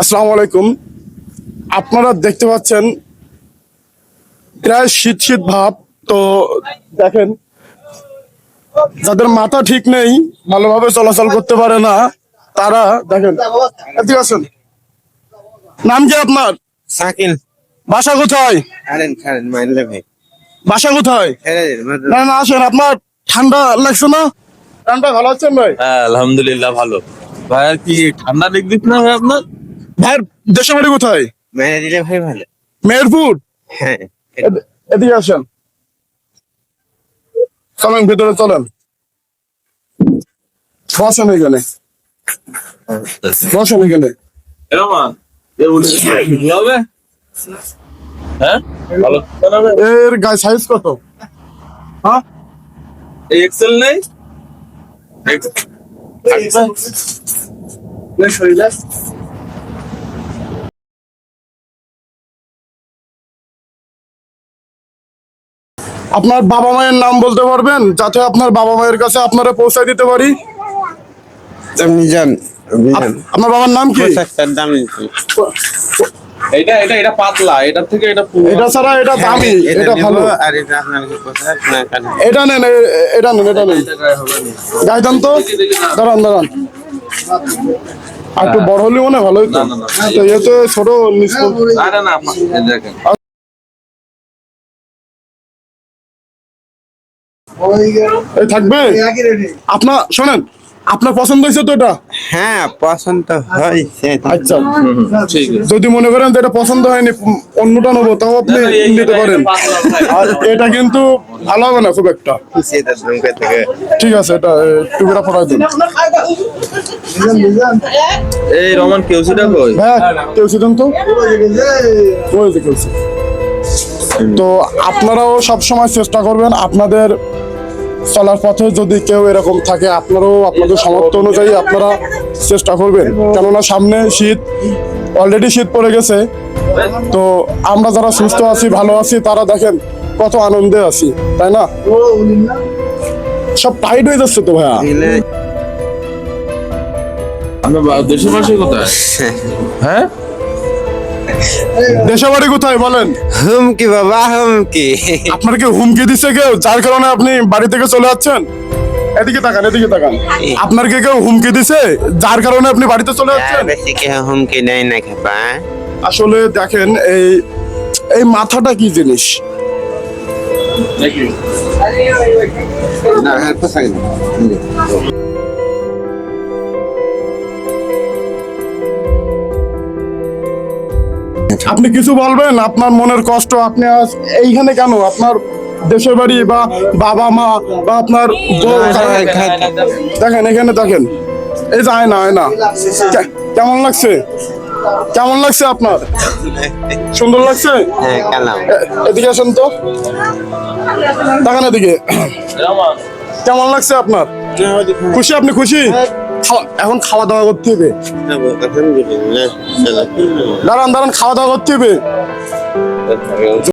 আসসালামু আলাইকুম। আপনারা দেখতে পাচ্ছেন প্রায় শীত শীত ভাব। তো দেখেন যাদের মাথা ঠিক নেই ভালোভাবে চলাচল করতে পারে না তারা দেখেন এদিকে আসেন নাম কি আপনার? সাকিল বাসা কোথায়? বাসা কোথায়? না আসেন আপনার ঠান্ডা লাগছে না? ঠান্ডা ভালো আছেন ভাই? হ্যাঁ আলহামদুলিল্লাহ ভালো। ভাই আর কি ঠান্ডা লেগ দিচ্ছে না ভাই আপনার? ভাইয়ের দেশের বাড়ি কোথায়? মেরে দিলে ভাই ভালো মেহেরপুর? হ্যাঁ। এদিকে আসেন। চলেন ভেতরে চলেন। বসেন এখানে। বসেন এখানে। হ্যাঁ? এর গায়ে সাইজ কত? হ্যাঁ? এক্সেল নেই? আপনার বাবা মায়ের নাম বলতে পারবেন যাতে আপনার বাবা মায়ের কাছে আপনারা পৌঁছে দিতে পারি। আপ- আপনার বাবার নাম কি? এইটা এটা এটা পাতলা এটার থেকে এটা এটা ছাড়া এটা দামি এটা ভালো। আর এটা কানে এটা নেন এটা নেন এটা নেন। গায়ে দেন তো। দাঁড়ান দাঁড়ান। আর একটু বড় হলে মনে হয় ভালো হতো না, না, না। তো তো ছোট না দেখেন। থাকবে? আপনার শোনেন আপনার পছন্দ হয়েছে তো এটা? হ্যাঁ পছন্দ হয়েছে। আচ্ছা। যদি মনে করেন যে এটা পছন্দ হয়নি অন্যটা নেব তাও আপনি নিতে পারেন। এটা আর এটা কিন্তু ভালো হবে না খুব একটা? ঠিক আছে এটা দিন। এই রমান কেউ সেটা কই হ্যাঁ কেউ ছিলেন তো। ওই যে কেউ তো আপনারাও সব সময় চেষ্টা করবেন আপনাদের চলার পথে যদি কেউ এরকম থাকে আপনারাও আপনাদের সামর্থ্য অনুযায়ী আপনারা চেষ্টা করবেন। কেননা সামনে শীত অলরেডি শীত পড়ে গেছে। তো আমরা যারা সুস্থ আছি ভালো আছি তারা দেখেন কত আনন্দে আছি তাই না? সব টাইট হয়ে যাচ্ছে তো ভাইয়া। দেশের বাসী কোথায়? হ্যাঁ? দেশে বাড়ি কোথায় বলেন? হুমকি বাবা হুমকি। আপনার কি হুমকি দিচ্ছে কেউ? যার কারণে আপনি বাড়ি থেকে চলে যাচ্ছেন? এদিকে তাকান এদিকে তাকান। আপনার কি কেউ হুমকি দিছে? যার কারণে আপনি বাড়িতে চলে যাচ্ছেন? বেশি কেউ হুমকি নেই না খেপা আসলে দেখেন এই এই মাথাটা কি জিনিস? নাকি না আপনি কিছু বলবেন? আপনার মনের কষ্ট আপনি আজ এইখানে কেন? আপনার দেশের বাড়ি বা বাবা মা বা আপনার দেখেন এখানে দেখেন। এই যে আয়না আয়না। কে- কেমন লাগছে? কেমন লাগছে আপনার? সুন্দর লাগছে? হ্যাঁ এদিকে আসেন তো। দেখেন এদিকে। কেমন লাগছে আপনার? খুশি আপনি খুশি? খাওয়া- এখন খাওয়া দাওয়া করতে হবে। দাঁড়ান দাঁড়ান খাওয়া দাওয়া করতে হবে।